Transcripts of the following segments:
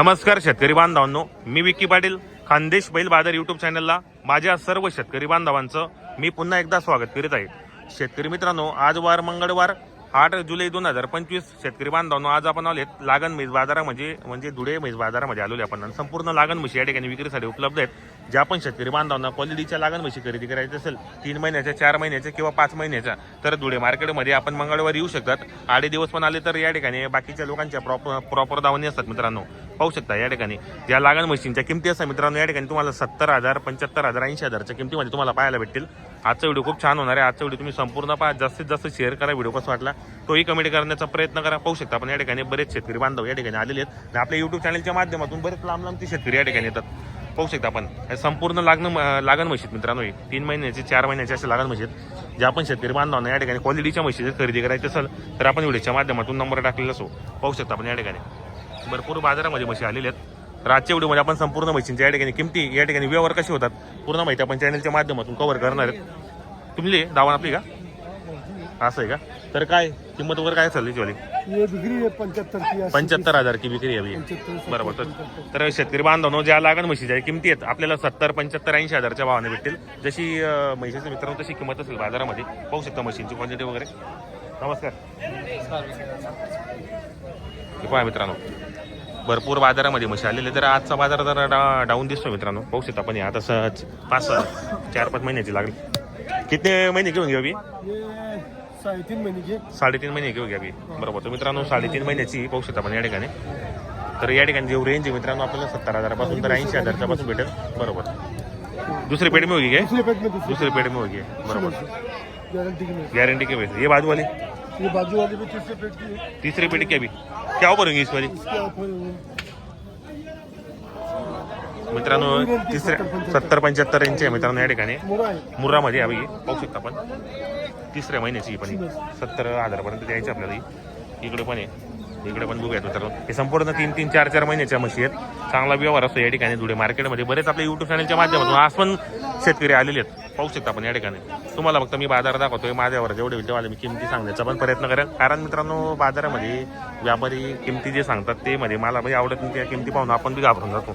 नमस्कार शेतकरी बांधवांनो मी विकी पाटील खानदेश बैल बाजार युट्यूब चॅनलला माझ्या सर्व शेतकरी बांधवांचं मी पुन्हा एकदा स्वागत करीत आहे. शेतकरी मित्रांनो आज वार मंगळवार आठ जुलै दोन हजार पंचवीस शेतकरी बांधवांनो आज आपण आलेत लागण म्हैस बाजारामध्ये म्हणजे, म्हणजे धुळे म्हैस बाजारामध्ये आलेले आपण. संपूर्ण लागण म्हशी या ठिकाणी विक्रीसाठी उपलब्ध आहेत. ज्या पण शेतकरी बांधवांना क्वालिटीच्या लागण म्हशी खरेदी करायची असेल तीन महिन्याच्या चार महिन्याच्या किंवा पाच महिन्याच्या तर धुळे मार्केटमध्ये आपण मंगळवारी येऊ शकतात. आडे दिवस पण आले तर या ठिकाणी बाकीच्या लोकांच्या प्रॉपर प्रॉपर दावणी असतात मित्रांनो. पाहू शकता या ठिकाणी. ज्या लागण म्हशींच्या किमती असतात मित्रांनो या ठिकाणी तुम्हाला सत्तर हजार पंच्याहत्तर हजार ऐंशी हजारच्या किमतीमध्ये तुम्हाला पाहायला भेटतील. आजचा व्हिडिओ खूप छान होणार आहे. आजचा व्हिडिओ तुम्ही संपूर्ण पहा. जास्तीत जास्त शेअर करा व्हिडिओ कसा वाटला तोही कमेंट करण्याचा प्रयत्न करा. पाहू शकता आपण या ठिकाणी बरेच शेतकरी बांधव या ठिकाणी आलेले आहेत. आणि आपल्या युट्यूब चॅनलच्या माध्यमातून बरेच लांब लांबचे शेतकरी या ठिकाणी येतात. पाहू शकता आपण. संपूर्ण लागण लागण म्हशीत मित्रांनो ही. तीन महिन्याचे चार महिन्याचे असे लागण म्हशीत ज्या आपण शेतकरी बांधवांना या ठिकाणी क्वालिटीच्या म्हशीची खरेदी करायची असेल तर आपण व्हिडिओच्या माध्यमातून नंबर टाकलेला असो. पाहू शकता आपण या ठिकाणी. भरपूर बाजारामध्ये म्हशी आलेल्या आहेत. तर आजच्या व्हिडिओमध्ये आपण संपूर्ण म्हशींच्या या ठिकाणी किमती या ठिकाणी व्यवहार कसे होतात पूर्ण माहिती आपण चॅनलच्या माध्यमातून कव्हर करणार आहेत. तुमली दावा आपली का? असं आहे का? तर काय किंमत वगैरे काय डिग्री है पंच्याहत्तर हजार की विक्री. पंच्याहत्तर बरोबर. तर तर शेतकरी बांधवांनो ज्या लागण म्हशीच्या किमती आहेत आपल्याला सत्तर पंच्याहत्तर ऐंशी हजारच्या भावाने भेटतील. जशी अं, म्हशीच्या मित्रांनो तशी किंमत असेल बाजारामध्ये. पाहू शकता मशीनची क्वालिटी वगैरे. नमस्कार. मित्रांनो. भरपूर बाजारामध्ये म्हशी आलेले. तर आजचा बाजार जरा डा- डाऊन दिसतो मित्रांनो. पाहू शकता पण हे. आता सहज पाच चार पाच महिन्याची लागली. किती महिने घेऊन ये साडेतीन महीने साडेतीन महिने घेऊ घ्या अभी बरोबर. तर मित्रांनो साडेतीन महिन्याची पाहू शकता पण या ठिकाणी. तर या ठिकाणी जेव रेंज आहे मित्रांनो आपल्याला सत्तर हजारापासून तर ऐंशी हजारच्या पासून भेटेल. बरोबर. दुसरी पेड में होगी क्या दूसरे पेट में दूसरे. दुसरी पेड में होगी बरोबर. गारंटी की नहीं गारंटी के वैसे ये. बाजू वाली ये बाजू वाली भी तीसरे पेट की है। तीसरी पेटी की अभी। क्या ऑफर होगी इस वाली? इसके ऑफर मित्रांनो तिसऱ्या सत्तर पंच्याहत्तर इंच आहे मित्रांनो या ठिकाणी. मोरा है मुर्रामध्ये अभी पाहू शकता आपण. तिसऱ्या महिन्याची ही पण. सत्तर हजारापर्यंत द्यायची आपल्याला ही. इकडे पण आहे. इकडे पण बघूयात मित्रांनो. हे संपूर्ण तीन तीन चार चार महिन्याच्या म्हशी आहेत. चांगला व्यवहार असतो या ठिकाणी. धुळे मार्केटमध्ये बरेच आपल्या युट्यूब चॅनलच्या माध्यमातून आज पण शेतकरी आलेले आहेत. पाहू शकता आपण या ठिकाणी. तुम्हाला फक्त मी बाजार दाखवतोय माझ्यावर जेवढे होईल तेव्हा मी किमती सांगण्याचा पण प्रयत्न करेन. कारण मित्रांनो बाजारामध्ये व्यापारी किमती जे सांगतात ते मध्ये मला म्हणजे आवडत नाही त्या किमती पाहून आपण बी घाबरून जातो.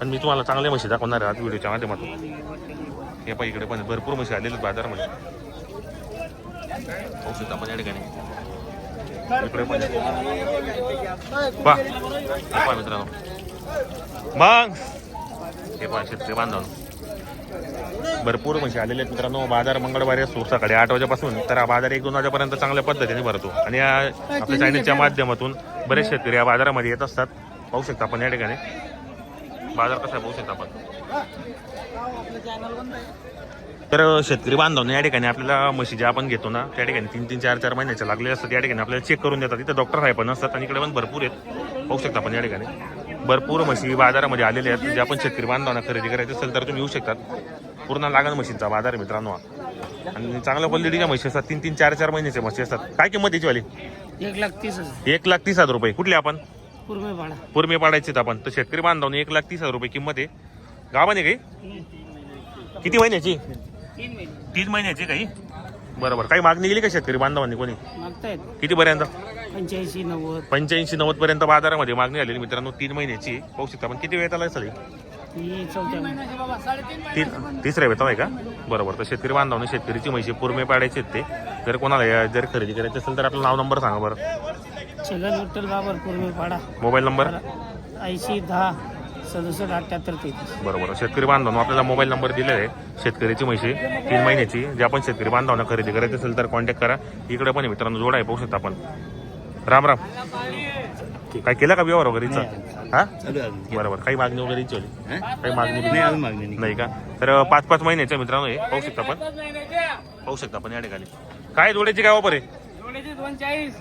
पण मी तुम्हाला चांगल्या म्हशी दाखवणार आहे आज व्हिडिओच्या माध्यमातून. हे पण इकडे पण भरपूर म्हशी आलेले बाजारामध्ये. पाहू शकता आपण या ठिकाणी. इकडे पण. पहा मित्रांनो. मग हे पण शेतकरी बांधव भरपूर म्हशी आलेले आहेत मित्रांनो. बाजार मंगळवारी असतो सकाळी आठ वाजेपासून. तर हा बाजार एक दोन वाजेपर्यंत चांगल्या पद्धतीने भरतो. आणि या आपल्या चॅनलच्या माध्यमातून बरेच शेतकरी या बाजारामध्ये येत असतात. पाहू शकता आपण या ठिकाणी. बाजार कसा आहे पाहू शकता आपण. तर शेतकरी बांधवांना या ठिकाणी आपल्याला म्हशी ज्या आपण घेतो ना त्या ठिकाणी तीन तीन चार चार महिन्याच्या लागलेल्या असतात. या ठिकाणी आपल्याला चेक करून देतात. इथं डॉक्टर साहेब पण असतात आणि इकडे पण भरपूर आहेत. पाहू शकता आपण या ठिकाणी. भरपूर म्हशी बाजारामध्ये आलेल्या आहेत. जे आपण शेतकरी बांधवांना खरेदी करायची असेल तर तुम्ही येऊ शकतात. पूर्ण लागण म्हशींचा बाजार आहे मित्रांनो. आणि चांगल्या क्वालिटीच्या म्हशी असतात. तीन तीन चार चार महिन्याच्या म्हशी असतात. काय किंमत याची वाली एक लाख तीस हजार. एक लाख तीस हजार रुपये. कुठले आपण? पूर्मे पाडायचे आपण. तर शेतकरी बांधवांनी एक लाख तीस हजार रुपये किंमत आहे. गावाने काही? किती महिन्याची? तीन महिने. तीन महिन्याची काही? बरोबर. काही मागणी गेली का शेतकरी बांधवांनी कोणी? मागतायत. किती पर्यंत? पंच्याऐंशी नव्वद. पंच्याऐंशी नव्वद पर्यंत बाजारामध्ये मागणी आलेली. मित्रांनो तीन महिन्याची पाहू शकता पण किती वेळ आला ही? चौथ्या महिन्यात तीन तिसऱ्या वेतन आहे का? बरोबर. तर शेतकरी बांधवांनी शेतकरीची म्हशी पूर्मे पाडायचे आहेत ते. जर कोणाला जर खरेदी करायची असेल तर आपलं नाव नंबर सांगा बरं. छगन विठ्ठल बाबर पूर्वे भाडा मोबाईल नंबर? ऐंशी दहा. सदुसष्ट अठ्ठ्याहत्तर तेहतीस. बरोबर. शेतकरी बांधवांनो आपल्याला मोबाईल नंबर दिलेला आहे. शेतकरीची म्हशी तीन महिन्याची. जे आपण शेतकरी बांधवांना खरेदी करायची असेल तर कॉन्टॅक्ट करा. इकडे पण आहे मित्रांनो जोड आहे पाहू शकता आपण. राम राम. काय केलं का व्यवहार वगैरे? हा? बरोबर. काही मागणी वगैरे इच्छा काही मागणी? नाही का? तर पाच पाच महिन्याच्या मित्रांनो हे. पाहू शकता आपण. पाहू शकता आपण या ठिकाणी. काय जोड्याची काय ऑफर आहे?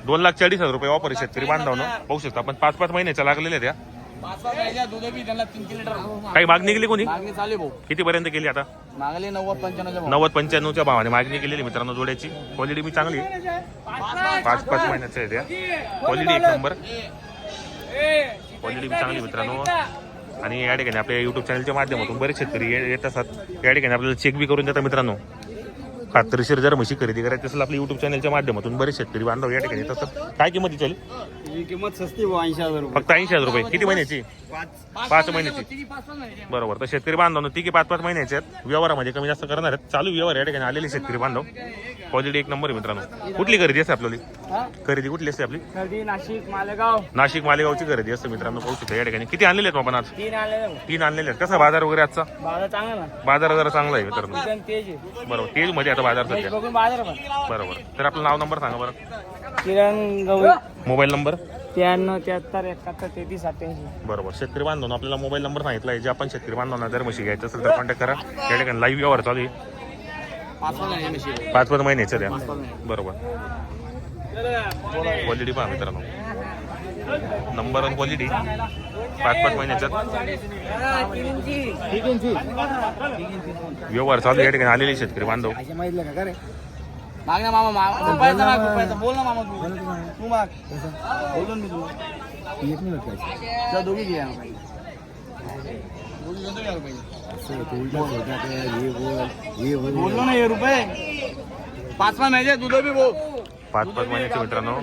दोन लाख चाळीस हजार रुपये ऑफर आहे शेतकरी बांधवांनो. पाहू शकता आपण. पाच पाच महिन्याच्या लागलेल्या त्या पाच पाच गायच्या दूध बी त्यांना तीन तीन लिटर काही मागणी केली कोणी? मागणी चालू आहे भाऊ. किती पर्यंत केली आता? मागले नव्वद नव्वद पंच्याण्णवच्या भावाने मागणी केलेली मित्रांनो जोड्याची. क्वालिटी बी चांगली. पाच पाच महिन्याच्या आहे त्या क्वालिटी एक नंबर. क्वालिटी बी चांगली मित्रांनो. आणि या ठिकाणी आपल्या युट्यूब चॅनलच्या माध्यमातून बरेच शेतकरी येत असतात. या ठिकाणी आपल्याला चेक बी करून देतात मित्रांनो. खात्रीशीर जर म्हशी खरेदी करायची असेल आपल्या युट्यूब चॅनलच्या माध्यमातून बरेच शेतकरी बांधव या ठिकाणी येत असतात काय किंमत चालेल ही किंमत सस्ती ऐंशी हजार रुपये. फक्त ऐंशी हजार रुपये. किती महिन्याची? पाच पाच महिन्याची. बरोबर. तर शेतकरी बांधव तिघी पाच पाच महिन्याचे आहेत. व्यवहारामध्ये कमी जास्त करणार आहेत. चालू व्यवहार या ठिकाणी आलेले शेतकरी बांधव. क्वालिटी एक नंबर आहे मित्रांनो. कुठली खरेदी असते आपल्याला? खरेदी कुठली असते आपली? खरेदी नाशिक मालेगाव. नाशिक मालेगावची खरेदी असते मित्रांनो पाहू शकता या ठिकाणी. किती आणलेले आहेत आपण आज? तीन आले तीन आणलेले आहेत. कसा बाजार वगैरे आजचा? बाजार चांगला ना. बाजार जरा चांगला आहे मित्रांनो. एकदम तेज आहे. बरोबर. तेजमध्ये आता बाजार सध्या. बघून बाजार पण. बरोबर. तर आपलं नाव नंबर सांगा बरं. किरण गवळी. Mobile number? त्र्याण्णव त्र्याहत्तर एकाहत्तर तेहतीस सत्याऐंशी बरोबर. शेतकरी बांधवून आपल्याला मोबाईल नंबर सांगितला आहे. जे आपण शेतकरी बांधवांना जर म्हशी घ्यायचं असेल तर कॉन्टॅक्ट करा. या ठिकाणी लाईव्ह व्यवहार चालू आहे. पाच पाच पाच महिन्याचं द्या महिने. बरोबर. क्वालिटी पहा मित्रांनो. नंबर वन क्वालिटी पाच पाच महिन्याच्यात? व्यवहार चालू या ठिकाणी आलेले शेतकरी बांधव. माग ना मामा मामा बोल ना मामा तू माग बोलून मी तू एक मिनिट दोघी घ्या बोललो ना हे रुपये पाच पाच महिने दूध बी बोल पाच पाच महिन्याचे मित्रांनो.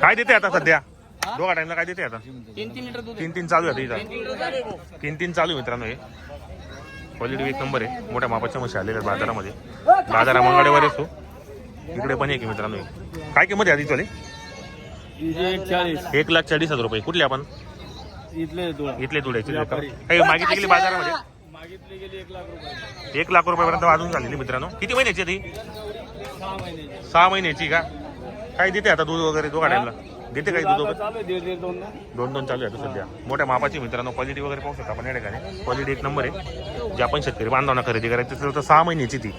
काय देते आता सध्या? दोघा टाइमला काय देते आता? तीन तीन लिटर दूध तीन तीन चालू आहे आता तीन इथं. तीन. तीन चालू आहे मित्रांनो हे. क्वालिटी एक नंबर आहे. मोठ्या मापाच्या म्हशी आलेल्या आहेत बाजारामध्ये. बाजारा मंगळवारी असतो इकडे पण एक मित्रांनो हे. काय किंमत आहे आधी एक लाख चाळीस हजार रुपये. कुठले आपण? इथले तुडायचे काही मागितली गेली बाजारामध्ये? एक लाख रुपयापर्यंत वाजून झालेली मित्रांनो. किती महिन्याची ती? सहा महिने सहा महिन्याची का? काय देते आता दूध वगैरे दोघा टाइमला देते काही दूध वगैरे चालू आहे दीड दीड दोन दोन दोन चालू आहे आता सध्या. मोठ्या मापाची मित्रांनो क्वालिटी वगैरे पाहू शकता आपण या ठिकाणी. क्वालिटी एक नंबर आहे. जे आपण शेतकरी बांधवांना खरेदी करायची असेल तर सहा महिन्याची ती.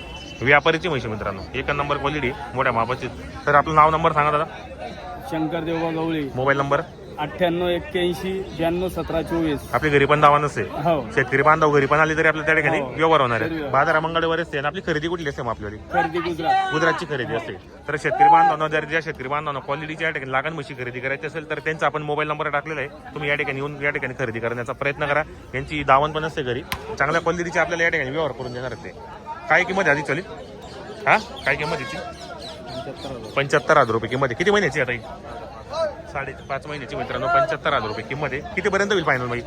व्यापारीची म्हशी मित्रांनो. एक नंबर क्वालिटी मोठ्या मापाची. तर आपलं नाव नंबर सांगा दादा. शंकर देवबा गवळी. Mobile number? अठ्ठ्याण्णव एक्क्याऐंशी ब्याण्णव सतरा चोवीस. आपली घरी पण दावा नसते हो. शेतकरी बांधव घरी पण आले तरी आपल्या त्या ठिकाणी हो. व्यवहार होणार आहे. व्यवहार. बाजारा मंगळवारी असते आणि आपली खरेदी कुठली असते मग आपल्याला खरेदी गुजरात. गुजरातची खरेदी असते. तर शेतकरी बांधवांना जर ज्या शेतकरी बांधवांना क्वालिटीच्या या ठिकाणी लागण म्हशी खरेदी करायची असेल तर त्यांचा आपण मोबाईल नंबर टाकलेला आहे. तुम्ही या ठिकाणी येऊन या ठिकाणी खरेदी करण्याचा प्रयत्न करा. यांची दावण पण असते घरी. चांगल्या क्वालिटीची आपल्याला या ठिकाणी व्यवहार करून देणार आहेत ते. काय किंमत आहे आधी चली? हा? काय किंमत याची? पंच्याहत्तर हजार रुपये किंमत आहे. किती महिन्याची आहे आता ही? साडे पाच महिन्याची मित्रांनो पंच्याहत्तर हजार रुपये किंमत आहे. कितीपर्यंत होईल फायनल बाई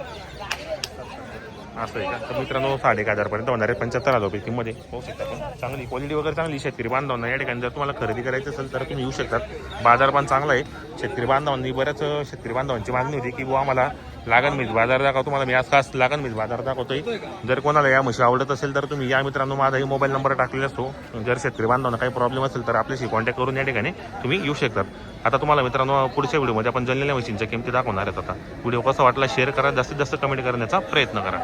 असं आहे का? तर मित्रांनो साडे एक हजारपर्यंत होणार आहे. पंच्याहत्तर हजार रुपये किंमत आहे. होऊ शकता पण चांगली क्वालिटी वगैरे चांगली शेतकरी बांधवांना या ठिकाणी जर तुम्हाला खरेदी करायचं असेल तर तुम्ही येऊ शकतात. बाजार पण चांगला आहे. शेतकरी बांधवांनी बऱ्याच शेतकरी बांधवांची मागणी होती की बुवा आम्हाला लागन मीच बाजार दाखवतो. तुम्हाला मी आज खास लागन मीच बाजार दाखवतोय. जर कोणाला या म्हशी आवडत असेल तर तुम्ही या मित्रांनो माझाही मोबाईल नंबर टाकलेला असतो. जर शेतकरी बांधवांना काही प्रॉब्लेम असेल तर आपल्याशी कॉन्टॅक्ट करून या ठिकाणी तुम्ही येऊ शकतात आता तुम्हाला मित्रांनो पुढच्या व्हिडिओमध्ये आपण जळलेल्या मशीनच्या किमती दाखवणार आहेत आता. व्हिडिओ कसा वाटला शेअर करा. जास्तीत जास्त कमेंट करण्याचा प्रयत्न करा.